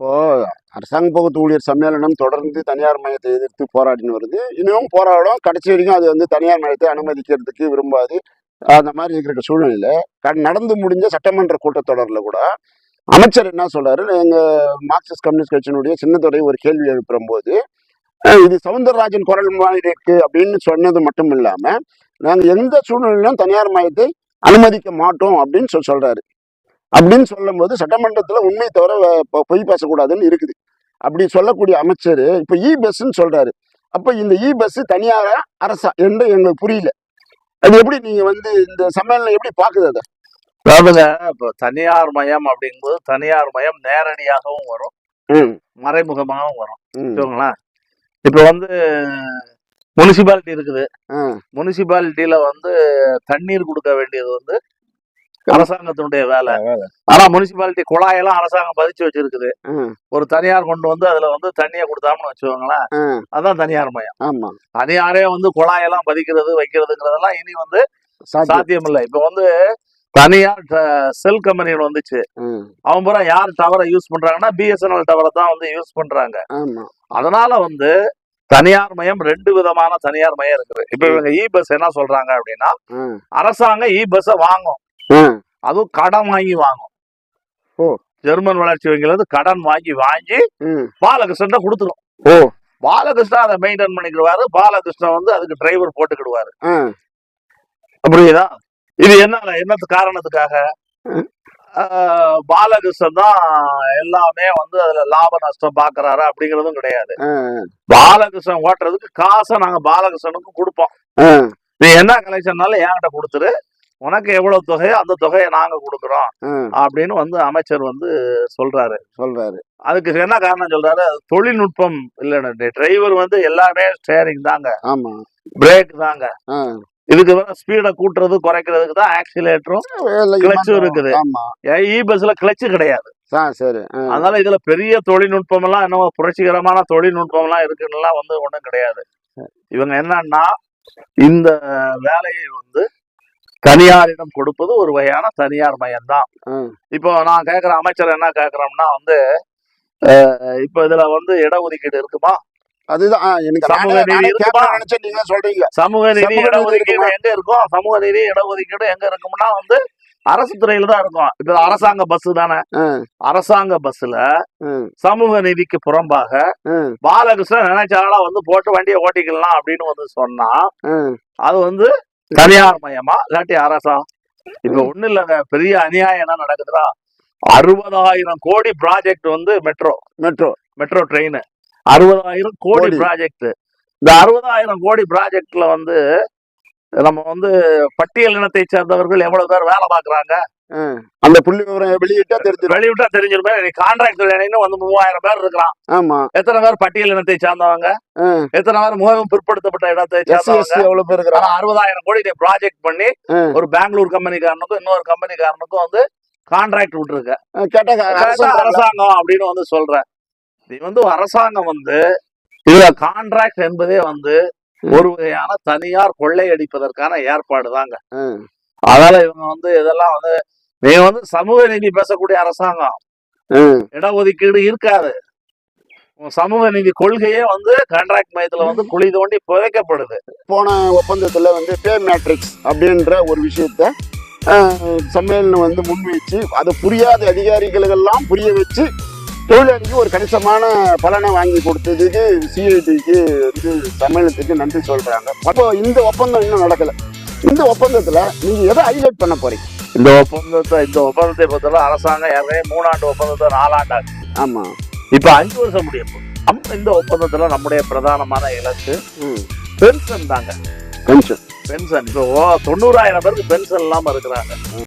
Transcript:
இப்போ அரசாங்க பகுத்து ஊழியர் சம்மேளனம் தொடர்ந்து தனியார் மையத்தை எதிர்த்து போராடின்னு வருது. இன்னும் போராடும். கடைசி வரைக்கும் அது வந்து தனியார் மையத்தை அனுமதிக்கிறதுக்கு விரும்பாது. அந்த மாதிரி இருக்கிற சூழ்நிலையில நடந்து முடிஞ்ச சட்டமன்ற கூட்டத்தொடரில் கூட அமைச்சர் என்ன சொல்றாரு? எங்க மார்க்சிஸ்ட் கம்யூனிஸ்ட் கட்சியினுடைய சின்னத்துறை ஒரு கேள்வி எழுப்புற போது இது சவுந்தரராஜன் குரல் மாதிரி இருக்கு அப்படின்னு சொன்னது மட்டும் இல்லாம நாங்கள் எந்த சூழ்நிலையிலும் தனியார் மையத்தை அனுமதிக்க மாட்டோம் அப்படின்னு சொல்லி சொல்றாரு. அப்படின்னு சொல்லும்போது சட்டமன்றத்துல உண்மை தவிர பொய் பேசக்கூடாதுன்னு இருக்குது. அப்படி சொல்லக்கூடிய அமைச்சர் இப்ப இ பஸ்ன்னு சொல்றாரு. அப்ப இந்த இ பஸ் தனியாரா அரசா? என்று எங்களுக்கு புரியல. அது எப்படி நீங்க வந்து இந்த சம்மேளனம் எப்படி பாக்குது அதை? அதாவதுங்க இப்போ தனியார் மயம் அப்படிங்கும்போது தனியார் மயம் நேரடியாகவும் வரும். ம், மறைமுகமாகவும் வரும். வச்சுக்கோங்களேன் இப்போ வந்து முனிசிபாலிட்டி இருக்குது. முனிசிபாலிட்டியில வந்து தண்ணீர் கொடுக்க வேண்டியது வந்து அரசாங்கத்தினுடைய வேலை. ஆனா முனிசிபாலிட்டி குழாயெல்லாம் அரசாங்கம் பதிச்சு வச்சிருக்குது. ஒரு தனியார் கொண்டு வந்து அதுல வந்து தண்ணியை கொடுத்தாமன்னு வச்சுக்கோங்களேன். அதான் தனியார் மயம். தனியாரே வந்து குழாயெல்லாம் பதிக்கிறது வைக்கிறதுங்கிறதெல்லாம் இனி வந்து சாத்தியம். இல்லை இப்போ வந்து தனியார் செல் கம்பெனிகள் வந்துச்சு. அவன் பூரா யார் டவரை யூஸ் பண்றாங்கன்னா பிஎஸ்என்எல் டவரை தான் வந்து யூஸ் பண்றாங்க. அதனால வந்து தனியார் மயம் ரெண்டு விதமான தனியார் மயம் இருக்குது. இப்ப இவங்க இ பஸ் என்ன சொல்றாங்க அப்படின்னா அரசாங்கம் இ பஸ்ஸை வாங்கும். அதுவும் கடன் வாங்கி வாங்கும். ஓ. ஜெர்மன் வளர்ச்சி இருந்து கடன் வாங்கி வாங்கி பாலகிருஷ்ணன் கொடுத்துரும். ஓ. பாலகிருஷ்ணன் அதை மெயின்டைன் பண்ணிக்கிடுவாரு. பாலகிருஷ்ணன் வந்து அதுக்கு டிரைவர் போட்டுக்கிடுவாரு. புரியுதா? இது என்ன என்னத்து காரணத்துக்காக? பாலகிருஷ்ணன் தான் எல்லாமே வந்து அதுல லாப நஷ்டம் பாக்குறாரு அப்படிங்கறதும் கிடையாது. பாலகிருஷ்ணன் ஓட்டுறதுக்கு காசை நாங்க பாலகிருஷ்ணனுக்கு கொடுப்போம். நீ என்ன கலெக்ஷன்னாலும் என்கிட்ட கொடுத்துரு. உனக்கு எவ்வளவு தொகையோ அந்த தொகையை நாங்க கொடுக்குறோம். அப்படின்னு வந்து அமைச்சர் வந்து சொல்றாரு. சொல்றாரு. அதுக்கு என்ன காரணம் சொல்றாரு? தொழில்நுட்பம் இல்லைன்னு. டிரைவர் வந்து எல்லாமே ஸ்டேரிங் தாங்க. ஆமா. பிரேக் தாங்க. இதுக்கு ஸ்பீடை கூட்டுறது குறைக்கிறதுக்கு தான் ஆக்சிலேட்டரும் கிளச்சும் இருக்குது. இ பஸ்ல கிளச்சு கிடையாது. சரி. அதனால இதுல பெரிய தொழில்நுட்பம் எல்லாம் என்னமோ புரட்சிகரமான தொழில்நுட்பம் எல்லாம் இருக்குன்னுலாம் வந்து ஒண்ணும் கிடையாது. இவங்க என்னன்னா இந்த வேலையை வந்து தனியாரிடம் கொடுப்பது ஒரு வகையான தனியார் மயம் தான் ஆ, இப்போ நான் கேட்கிற அமைச்சர் என்ன கேட்கிறோம்னா வந்து இப்போ இதுல வந்து இடஒதுக்கீடு இருக்குமா? அதுதான் எனக்கு சமூக நீதி இருக்குமா? நீங்க சொல்றீங்க. சமூக நீதி இடஒதுக்கீடு? எங்க இருக்கும்? சமூக நீதி இடஒதுக்கீடு எங்க இருக்கும்னா வந்து அரசு துறையில தான் இருக்கும். இப்ப அரசாங்க பஸ் தானே? அரசாங்க பஸ்ல சமூக நீதிக்கு புறம்பாக பாலகிருஷ்ணன் நினைச்சாலும் வந்து போட்டு வண்டியை ஓட்டிக்கலாம் அப்படின்னு வந்து சொன்னா அது வந்து தனியார் மயமா இல்லாட்டி அரசா? இப்ப ஒண்ணு இல்லைங்க. பெரிய அநியாயம் என்ன நடக்குதுன்னா அறுபதாயிரம் கோடி ப்ராஜெக்ட் வந்து மெட்ரோ மெட்ரோ மெட்ரோ ட்ரெயின் அறுபதாயிரம் கோடி கோடி. ப்ராஜெக்ட் இந்த அறுபதாயிரம் கோடி ப்ராஜெக்ட்ல வந்து நம்ம வந்து பட்டியல் இனத்தை சேர்ந்தவர்கள் எவ்வளவு பேர் வேலை பார்க்கறாங்க? ஆ, அந்த புள்ளி விவரம் வெளியிட்டா தெரிஞ்சிடும். வெளிவிட்டா தெரிஞ்சிருமே. நீ கான்ட்ராக்ட் வந்து மூவாயிரம் பேர் இருக்கிறான் ஆமா. எத்தனை பேர் பட்டியல் இனத்தை சார்ந்தவங்க? எத்தனை பேர் மிகவும் பிற்படுத்தப்பட்ட இடத்தை சேர்ந்தவங்க? எவ்வளவு பேர் இருக்கிறாங்க? அறுபதாயிரம் கோடி நீ ப்ராஜெக்ட் பண்ணி. ஒரு பெங்களூர் கம்பெனிக்காரனுக்கும் இன்னொரு கம்பெனிக்காரனுக்கும் வந்து கான்ட்ராக்ட் விட்டுருக்க. கேட்டா அரசு கேட்டா அரசாங்கம் அப்படின்னு வந்து சொல்ற. நீ வந்து அரசாங்கம் வந்து இதுல கான்ட்ராக்ட் என்பதே வந்து ஒரு வகையான தனியார் கொள்ளையடிப்பதற்கான ஏற்பாடு தாங்க ஆ, அதனால இவங்க வந்து இதெல்லாம் வந்து நீ வந்து சமூக நீதி பேசக்கூடிய அரசாங்கம். இடஒதுக்கீடு இருக்காது. சமூக நீதி கொள்கையே வந்து கான்ட்ராக்ட் மையத்துல வந்து குழி தோண்டி புதைக்கப்படுது. போன ஒப்பந்தத்துல வந்து பே மேட்ரிக்ஸ் அப்படின்ற ஒரு விஷயத்த சம்மேளனம் வந்து முன்வைச்சு அதை புரியாத அதிகாரிகளுக்கெல்லாம் புரிய வச்சு தொழிலாளிக்கு ஒரு கணிசமான பலனை வாங்கி கொடுத்ததுக்கு சிஐடிக்கு வந்து சம்மேளனத்துக்கு நன்றி சொல்றாங்க. அப்போ இந்த ஒப்பந்தம் இன்னும் நடக்கல. இந்த ஒப்பந்தத்துல நீங்க எதை ஹைலைட் பண்ண போறீங்க? இந்த ஒப்பந்தத்தை இந்த ஒப்பந்தத்தை பொறுத்தவரை அரசாங்கம் ஏற்கனவே மூணாண்டு ஒப்பந்தத்தை நாலாண்டாச்சு ஆமா. இப்ப அஞ்சு வருஷம் முடிய போகுது நம்ம இந்த ஒப்பந்தத்துல நம்முடைய பிரதானமான இலக்கு பென்ஷன் தாங்க. பென்ஷன். பென்ஷன். இப்போ தொண்ணூறாயிரம் பேருக்கு பென்ஷன் இல்லாம இருக்கிறாங்க.